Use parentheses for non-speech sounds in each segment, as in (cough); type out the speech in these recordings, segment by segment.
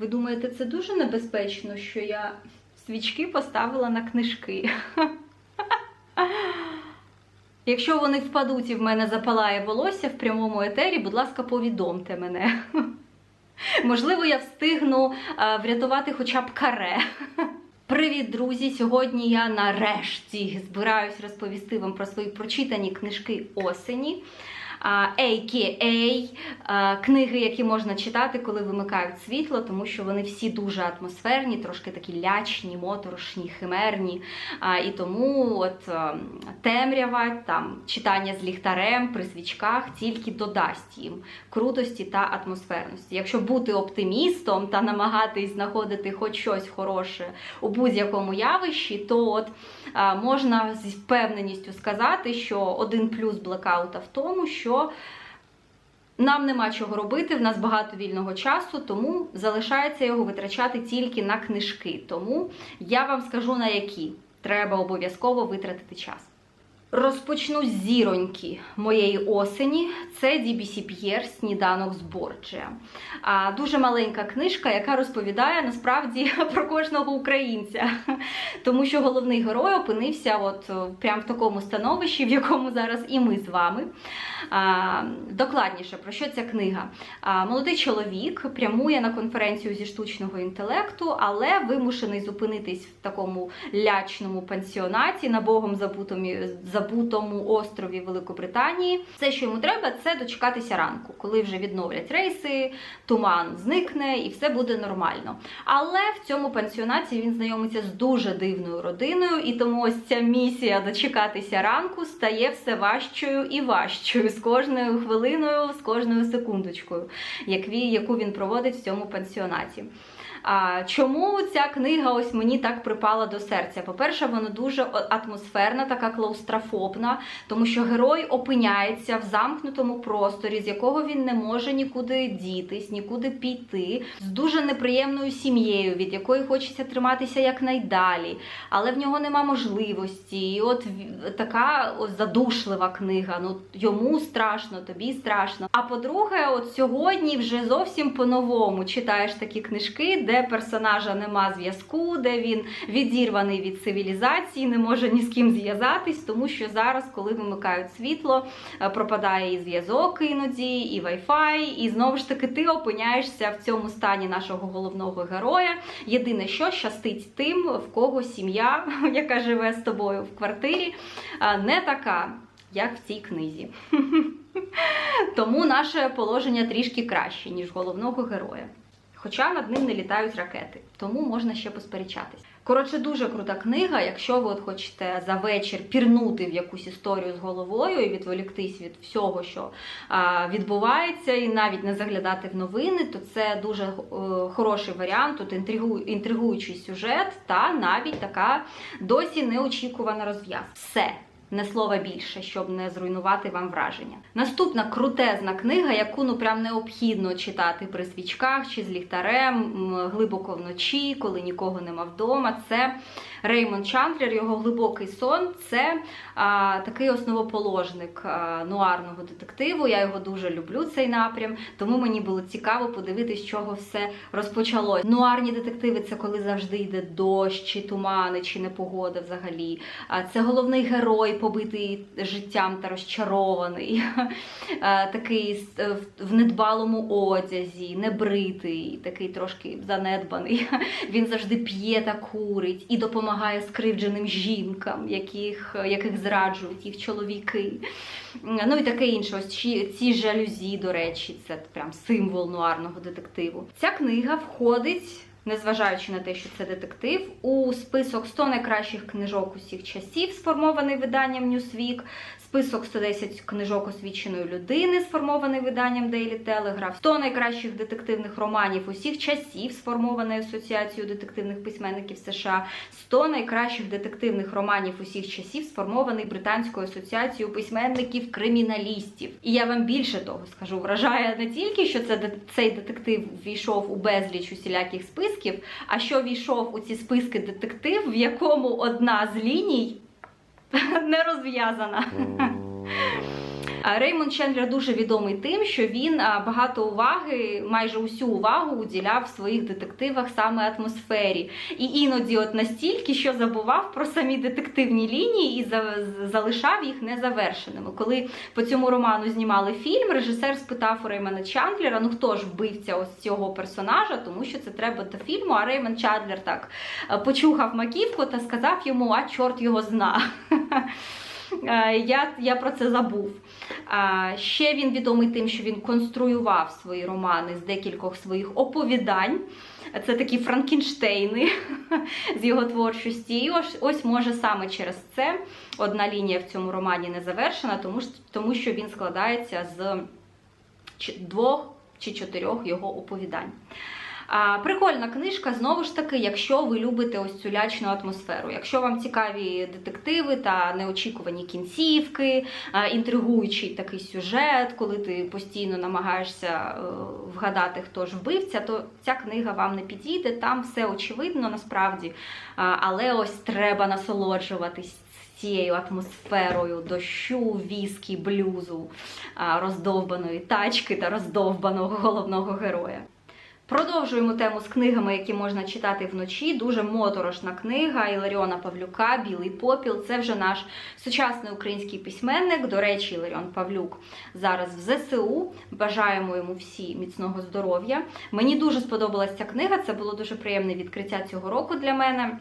Ви думаєте, це дуже небезпечно, що я свічки поставила на книжки? Якщо вони впадуть і в мене запалає волосся в прямому етері, будь ласка, повідомте мене. Можливо, я встигну е, врятувати хоча б каре. Привіт, друзі! Сьогодні я нарешті збираюсь розповісти вам про свої прочитані книжки осені. A.K.A. книги, які можна читати, коли вимикають світло, тому що вони всі дуже атмосферні, трошки такі лячні, моторошні, химерні. І тому от темрява, там читання з ліхтарем при свічках тільки додасть їм крутості та атмосферності. Якщо бути оптимістом та намагатись знаходити хоч щось хороше у будь-якому явищі, то от можна зі впевненістю сказати, що один плюс блекаута в тому, що нам нема чого робити, в нас багато вільного часу, тому залишається його витрачати тільки на книжки. Тому я вам скажу на які треба обов'язково витратити час. Розпочну з зіроньки моєї осені. Це DBC П'єр Сніданок з Борджія. Дуже маленька книжка, яка розповідає насправді (laughs) про кожного українця. Тому що головний герой опинився от о, прям в такому становищі, в якому зараз і ми з вами. Докладніше, про що ця книга? Молодий чоловік прямує на конференцію зі штучного інтелекту, але вимушений зупинитись в такому лячному пансіонаті на богом забутому, забутому острові Великобританії. Все, що йому треба, це дочекатися ранку, коли вже відновлять рейси, туман зникне і все буде нормально. Але в цьому пансіонаті він знайомиться з дуже дивною родиною, і тому ось ця місія дочекатися ранку стає все важчою і важчою з кожною хвилиною, з кожною секундочкою, яку він проводить в цьому пансіонаті. А чому ця книга ось мені так припала до серця? По-перше, вона дуже атмосферна, така клаустрофобна, тому що герой опиняється в замкнутому просторі, з якого він не може нікуди дітись, нікуди піти, з дуже неприємною сім'єю, від якої хочеться триматися якнайдалі, але в нього нема можливості. І от така ось задушлива книга. Ну йому страшно, тобі страшно. А по-друге, от сьогодні вже зовсім по-новому читаєш такі книжки, де персонажа нема зв'язку, де він відірваний від цивілізації, не може ні з ким зв'язатись, тому що зараз, коли вимикають світло, е, пропадає і зв'язок іноді, і Wi-Fi, і знову ж таки ти опиняєшся в цьому стані нашого головного героя. Єдине, що щастить тим, в кого сім'я, (laughs) яка живе з тобою в квартирі, е, не така, як в цій книзі. (laughs) Тому наше положення трішки краще, ніж головного героя. Хоча над ним не літають ракети, тому можна ще посперечатись. Коротше, дуже крута книга. Якщо ви от хочете за вечір пірнути в якусь історію з головою і відволіктись від всього, що а, відбувається, і навіть не заглядати в новини, то це дуже е, хороший варіант. Тут інтригу, інтригуючий сюжет та навіть така досі неочікувана розв'язка. Все. Не слова більше, щоб не зруйнувати вам враження. Наступна крутезна книга, яку ну прям необхідно читати при свічках чи з ліхтарем глибоко вночі, коли нікого нема вдома. Це Реймонд Чандлер, його глибокий сон. Це а, такий основоположник а, нуарного детективу. Я його дуже люблю, цей напрям. Тому мені було цікаво подивитись, з чого все розпочалось. Нуарні детективи це коли завжди йде дощ, чи тумани, чи непогода взагалі. А це головний герой, побитий життям та розчарований, (laughs) такий е, в- недбалому одязі, небритий, такий трошки занедбаний. (laughs) Він завжди п'є та курить і допомагає скривдженим жінкам, яких, яких зраджують їх чоловіки. Ну і таке інше. Ось ці жалюзі, до речі, це прям символ нуарного детективу. Ця книга входить. Незважаючи на те, що це детектив, у список 100 найкращих книжок усіх часів, сформований виданням Newsweek, список 110 книжок освіченої людини, сформований виданням Daily Telegraph, 100 найкращих детективних романів усіх часів, сформований Асоціацією детективних письменників США, 100 найкращих детективних романів усіх часів, сформований Британською асоціацією письменників-криміналістів. І я вам більше того скажу, вражає не тільки, що це цей детектив війшов у безліч усіляких списків, а що війшов у ці списки детектив, в якому одна з ліній (laughs) не розв'язана. Реймонд Чендлер дуже відомий тим, що він багато уваги, майже усю увагу уділяв в своїх детективах саме атмосфері. І іноді, от настільки, що забував про самі детективні лінії і за- залишав їх незавершеними. Коли по цьому роману знімали фільм, режисер спитав у Реймона Чандлера, ну хто ж вбивця ось цього персонажа, тому що це треба до фільму. А Реймон Чандлер так почухав маківку та сказав йому, а чорт його зна. (laughs) Е, Я, я про це забув. Ще він відомий тим, що він конструював свої романи з декількох своїх оповідань. Це такі Франкенштейни (laughs) з його творчості. І ось, ось може саме через це одна лінія в цьому романі не завершена, тому, тому що він складається з двох чи чотирьох його оповідань. Прикольна книжка, знову ж таки, якщо ви любите ось цю лячну атмосферу. Якщо вам цікаві детективи та неочікувані кінцівки, інтригуючий такий сюжет, коли ти постійно намагаєшся е, вгадати, хто ж вбивця, то ця книга вам не підійде. Там все очевидно насправді. Але ось треба насолоджуватись. Цією атмосферою дощу, віскі, блюзу, роздовбаної тачки та роздовбаного головного героя. Продовжуємо тему з книгами, які можна читати вночі. Дуже моторошна книга Іларіона Павлюка Білий попіл. Це вже наш сучасний український письменник. До речі, Іларіон Павлюк зараз в ЗСУ. Бажаємо йому всі міцного здоров'я. Мені дуже сподобалася ця книга. Це було дуже приємне відкриття цього року для мене.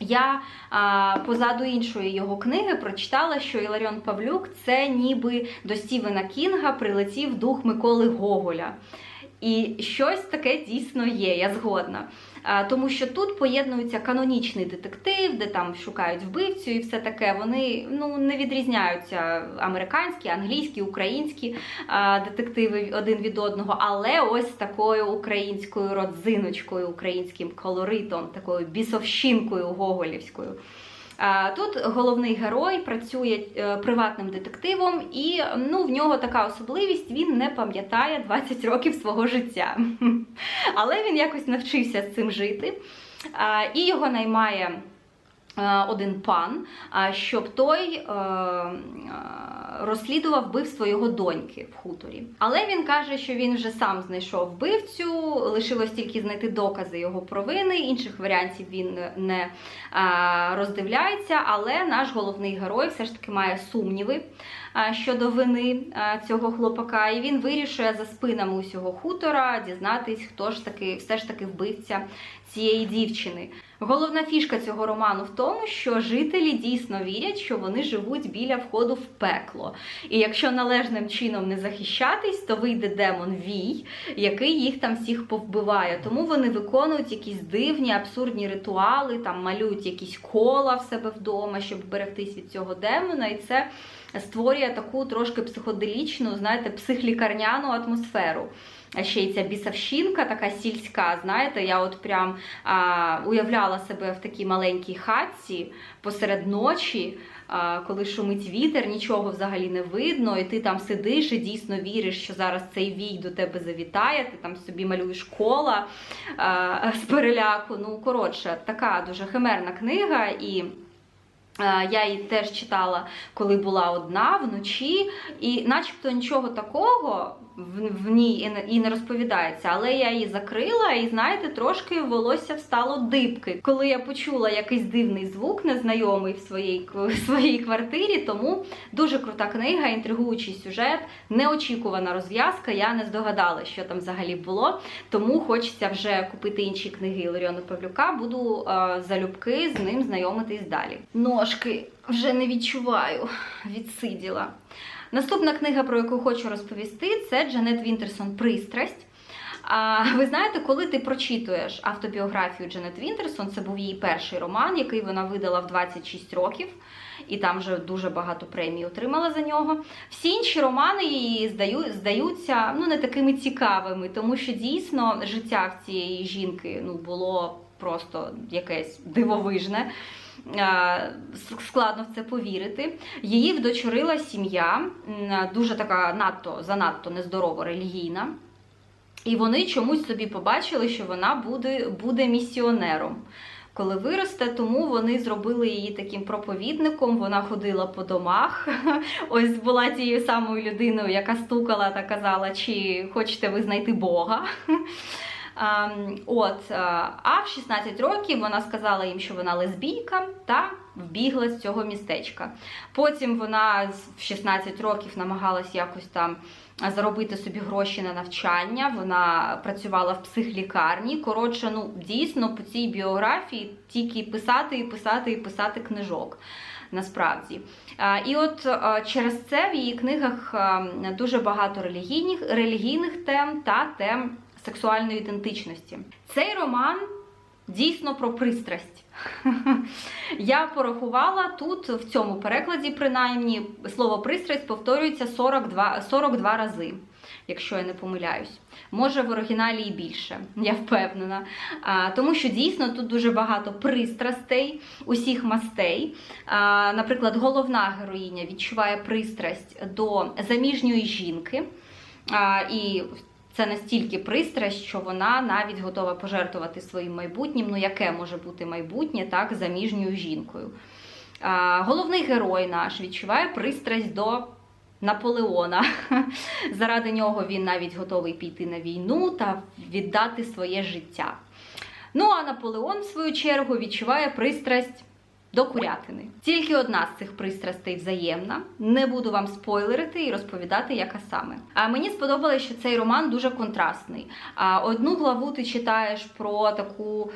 Я а, позаду іншої його книги прочитала, що Іларіон Павлюк це ніби до Стівена Кінга прилетів дух Миколи Гоголя. І щось таке дійсно є, я згодна. Тому що тут поєднується канонічний детектив, де там шукають вбивцю і все таке. Вони ну не відрізняються американські, англійські, українські детективи один від одного, але ось такою українською родзиночкою, українським колоритом, такою бісовщинкою гоголівською. Тут головний герой працює е, приватним детективом, і ну, в нього така особливість: він не пам'ятає 20 років свого життя. (laughs) Але він якось навчився з цим жити. І його наймає е, один пан, щоб той е, розслідував вбивство його доньки в хуторі. Але він каже, що він вже сам знайшов вбивцю, лишилось тільки знайти докази його провини. Інших варіантів він не роздивляється. Але наш головний герой все ж таки має сумніви щодо вини цього хлопака, і він вирішує за спинами усього хутора дізнатись, хто ж таки все ж таки вбивця цієї дівчини. Головна фішка цього роману в тому, що жителі дійсно вірять, що вони живуть біля входу в пекло. І якщо належним чином не захищатись, то вийде демон Вій, який їх там всіх повбиває. Тому вони виконують якісь дивні, абсурдні ритуали, там малюють якісь кола в себе вдома, щоб берегтись від цього демона. І це створює таку трошки психоделічну, знаєте, психлікарняну атмосферу. Ще й ця бісовщинка, така сільська, знаєте, я от прям а, уявляла себе в такій маленькій хатці посеред ночі, а, коли шумить вітер, нічого взагалі не видно, і ти там сидиш і дійсно віриш, що зараз цей вій до тебе завітає, ти там собі малюєш кола а, з переляку. Ну, коротше, така дуже химерна книга і. Я її теж читала, коли була одна вночі, і начебто нічого такого в, в ній і не, і не розповідається. Але я її закрила, і знаєте, трошки волосся встало дибки, коли я почула якийсь дивний звук, незнайомий в своїй, (laughs) в своїй квартирі. Тому дуже крута книга, інтригуючий сюжет, неочікувана розв'язка. Я не здогадала, що там взагалі було. Тому хочеться вже купити інші книги Іларіона Павлюка. Буду е, залюбки з ним знайомитись далі. Ножки вже не відчуваю, відсиділа. Наступна книга, про яку хочу розповісти, це Джанет Вінтерсон Пристрасть. А ви знаєте, коли ти прочитуєш автобіографію Джанет Вінтерсон, це був її перший роман, який вона видала в 26 років, і там вже дуже багато премій отримала за нього. Всі інші романи її здаються ну, не такими цікавими, тому що дійсно життя в цієї жінки ну, було просто якесь дивовижне. Е, Складно в це повірити. Її вдочерила сім'я, дуже така надто занадто нездорово релігійна. І вони чомусь собі побачили, що вона буде, буде місіонером. коли виросте, тому вони зробили її таким проповідником. Вона ходила по домах. (laughs) Ось була тією самою людиною, яка стукала та казала, чи хочете ви знайти Бога. (laughs) От, а в 16 років вона сказала їм, що вона лесбійка, та вбігла з цього містечка. Потім вона в 16 років намагалась якось там заробити собі гроші на навчання. Вона працювала в психлікарні. Коротше, ну дійсно по цій біографії тільки писати і писати і писати книжок. Насправді, і от через це в її книгах дуже багато релігійних, релігійних тем та тем сексуальної ідентичності. Цей роман дійсно про пристрасть. (laughs) Я порахувала тут, в цьому перекладі, принаймні, слово пристрасть повторюється 42, 42 рази, якщо я не помиляюсь. Може, в оригіналі і більше, (laughs) я впевнена. А, тому що дійсно тут дуже багато пристрастей, усіх мастей. А, наприклад, головна героїня відчуває пристрасть до заміжньої жінки. А, і це настільки пристрасть, що вона навіть готова пожертвувати своїм майбутнім. Ну, яке може бути майбутнє так заміжньою жінкою. А, головний герой наш відчуває пристрасть до Наполеона. (laughs) Заради нього він навіть готовий піти на війну та віддати своє життя. Ну а Наполеон, в свою чергу, відчуває пристрасть до курятини. Тільки одна з цих пристрастей взаємна. Не буду вам спойлерити і розповідати, яка саме. А мені сподобалось, що цей роман дуже контрастний. А одну главу ти читаєш про таку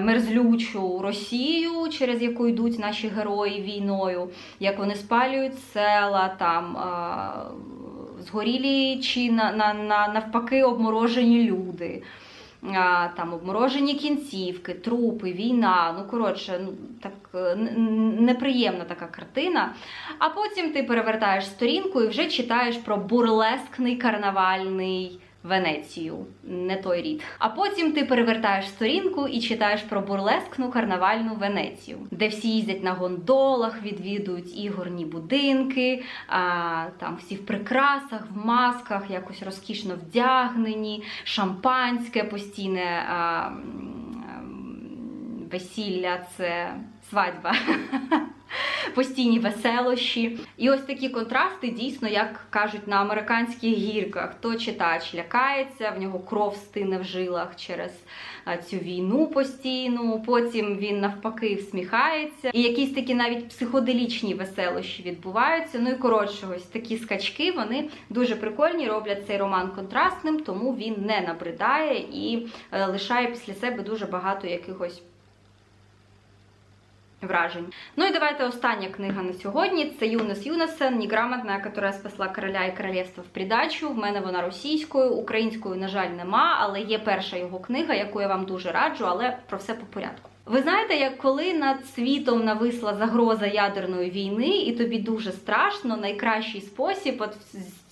мерзлючу Росію, через яку йдуть наші герої війною, як вони спалюють села, там згорілі чи на, на, на, навпаки обморожені люди. Там обморожені кінцівки, трупи, війна. Ну, коротше, ну так е, неприємна така картина. А потім ти перевертаєш сторінку і вже читаєш про бурлескний карнавальний Венецію, не той рід. А потім ти перевертаєш сторінку і читаєш про бурлескну карнавальну Венецію, де всі їздять на гондолах, відвідують ігорні будинки, а, там всі в прикрасах, в масках, якось розкішно вдягнені, шампанське постійне. А, Весілля це свадьба. (laughs) Постійні веселощі. І ось такі контрасти дійсно, як кажуть на американських гірках, то читач лякається, в нього кров стине в жилах через цю війну постійну. Потім він навпаки всміхається. І якісь такі навіть психоделічні веселощі відбуваються. Ну і коротше, ось такі скачки вони дуже прикольні, роблять цей роман контрастним, тому він не набридає і е, лишає після себе дуже багато якихось вражень. Ну і давайте остання книга на сьогодні. Це Юнес Юнесен, неграмотна, яка спасла короля і королівство в придачу. В мене вона російською, українською, на жаль, нема, але є перша його книга, яку я вам дуже раджу, але про все по порядку. Ви знаєте, як коли над світом нависла загроза ядерної війни, і тобі дуже страшно, найкращий спосіб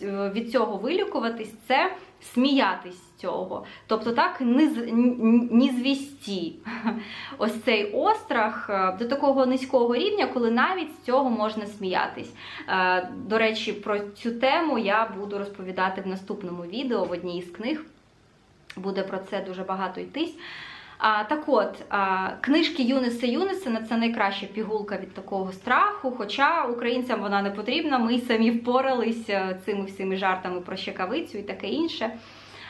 від цього вилікуватись це сміятись з цього. Тобто так не, звісті. (laughs) Ось цей острах е, до такого низького рівня, коли навіть з цього можна сміятись. Е, До речі, про цю тему я буду розповідати в наступному відео в одній із книг. Буде про це дуже багато йтись. А, так от, а, книжки Юниса Юнисена це найкраща пігулка від такого страху. Хоча українцям вона не потрібна, ми самі впоралися цими всіми жартами про щекавицю і таке інше.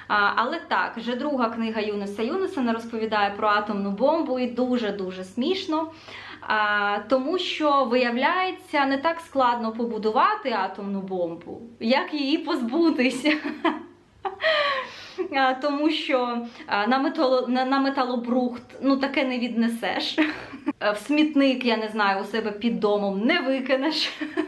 А, але так, вже друга книга Юниса Юнисена розповідає про атомну бомбу і дуже-дуже смішно. А, тому що, виявляється, не так складно побудувати атомну бомбу, як її позбутися. Тому що на, метало, на металобрухт ну таке не віднесеш. (laughs) Е, В смітник, я не знаю, у себе під домом не викинеш. (laughs)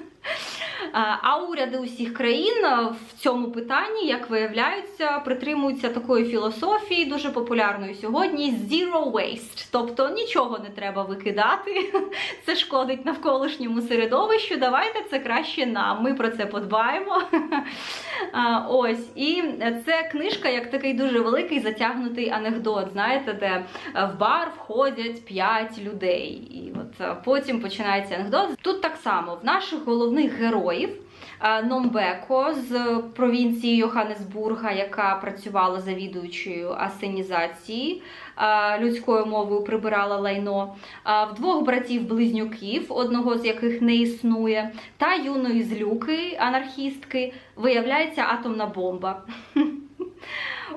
А а уряди усіх країн в цьому питанні, як виявляється, притримуються такої філософії, дуже популярної сьогодні zero waste. Тобто нічого не треба викидати, (laughs) це шкодить навколишньому середовищу. Давайте це краще нам. Ми про це подбаємо. (laughs) Ось, і це книжка як такий дуже великий затягнутий анекдот. Знаєте, де е, в бар входять 5 людей. І от е, потім починається анекдот. Тут так само в наших головних героїв е, Номбеко з провінції Йоханнесбурга, яка працювала завідуючою асенізації е, людською мовою, прибирала лайно. Е, В двох братів-близнюків, одного з яких не існує, та юної злюки, анархістки, виявляється атомна бомба. (laughs)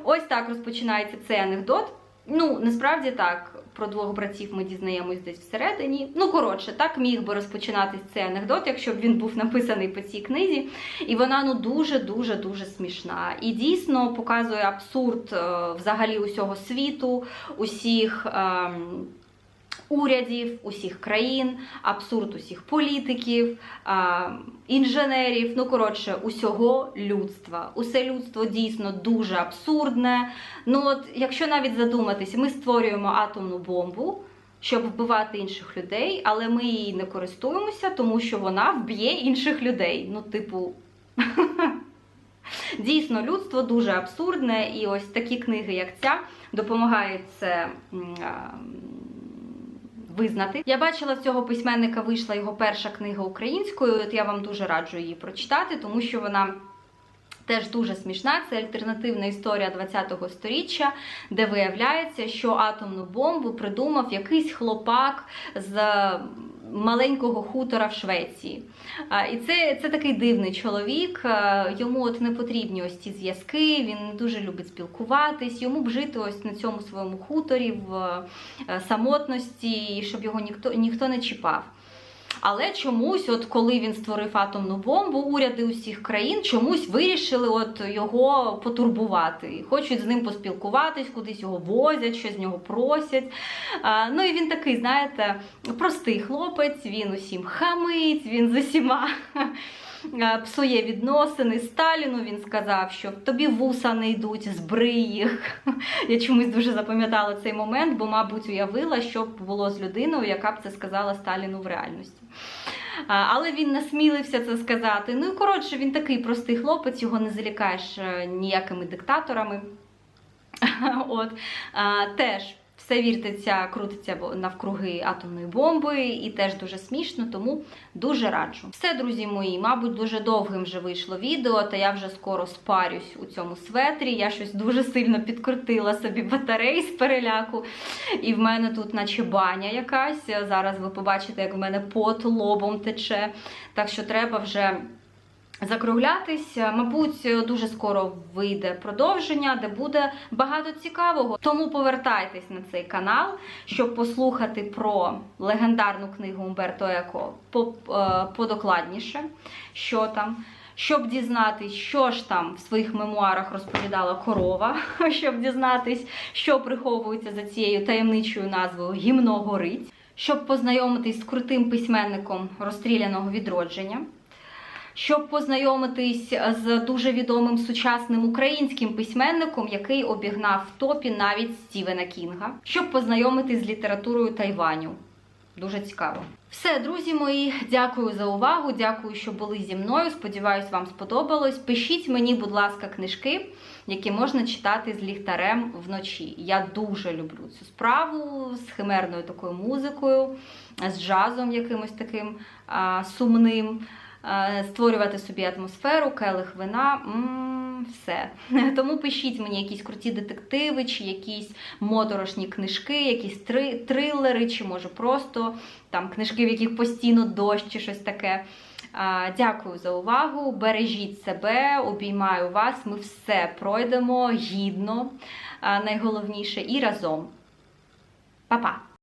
Ось так розпочинається цей анекдот. Ну, насправді так, про двох братів ми дізнаємось десь всередині. Ну, коротше, так міг би розпочинатись цей анекдот, якщо б він був написаний по цій книзі. І вона ну дуже-дуже дуже смішна. І дійсно показує абсурд е, взагалі усього світу, усіх. ем, Урядів усіх країн, абсурд усіх політиків, інженерів, ну коротше, усього людства. Усе людство дійсно дуже абсурдне. Ну от, якщо навіть задуматися, ми створюємо атомну бомбу, щоб вбивати інших людей, але ми її не користуємося, тому що вона вб'є інших людей. Ну, типу. (laughs) Дійсно, людство дуже абсурдне, і ось такі книги, як ця, допомагають це визнати. Я бачила з цього письменника вийшла його перша книга українською. От я вам дуже раджу її прочитати, тому що вона. Теж дуже смішна, це альтернативна історія 20-го століття, де виявляється, що атомну бомбу придумав якийсь хлопак з маленького хутора в Швеції. І це, це такий дивний чоловік. Йому от не потрібні ось ці зв'язки, він не дуже любить спілкуватись, йому б жити ось на цьому своєму хуторі в е, самотності, щоб його ніхто, ніхто не чіпав. Але чомусь, от коли він створив атомну бомбу, уряди усіх країн чомусь вирішили от його потурбувати. Хочуть з ним поспілкуватись, кудись його возять, щось з нього просять. Ну і він такий, знаєте, простий хлопець, він усім хамить, він з усіма. Псує відносини Сталіну. Він сказав, що тобі вуса не йдуть, збрий їх. Я чомусь дуже запам'ятала цей момент, бо, мабуть, уявила, що б було з людиною, яка б це сказала Сталіну в реальності. Але він насмілився це сказати. Ну і коротше, він такий простий хлопець, його не залякаєш е, ніякими диктаторами. (laughs) От теж все віртиться, крутиться навкруги атомної бомби, і теж дуже смішно, тому дуже раджу. Все, друзі мої, мабуть, дуже довгим вже вийшло відео, та я вже скоро спарюсь у цьому светрі. Я щось дуже сильно підкрутила собі батарей з переляку. І в мене тут, наче баня якась. Зараз ви побачите, як в мене пот лобом тече. Так що треба вже. Закруглятись, мабуть, дуже скоро вийде продовження, де буде багато цікавого. Тому повертайтесь на цей канал, щоб послухати про легендарну книгу Умберто Еко е, подокладніше, що там. Щоб дізнатись, що ж там в своїх мемуарах розповідала корова, (laughs) щоб дізнатись, що приховується за цією таємничою назвою Гімно горить, щоб познайомитись з крутим письменником розстріляного відродження щоб познайомитись з дуже відомим сучасним українським письменником, який обігнав в топі навіть Стівена Кінга, щоб познайомитись з літературою Тайваню. Дуже цікаво. Все, друзі мої, дякую за увагу. Дякую, що були зі мною. Сподіваюсь, вам сподобалось. Пишіть мені, будь ласка, книжки, які можна читати з ліхтарем вночі. Я дуже люблю цю справу з химерною такою музикою, з джазом якимось таким а, сумним. Е, створювати собі атмосферу, келих вина, все. (laughs) Тому пишіть мені якісь круті детективи, чи якісь моторошні книжки, якісь три, трилери, чи може просто там книжки, в яких постійно дощ, чи щось таке. Е, Дякую за увагу. Бережіть себе, обіймаю вас. Ми все пройдемо гідно, е, найголовніше, і разом. Па-па!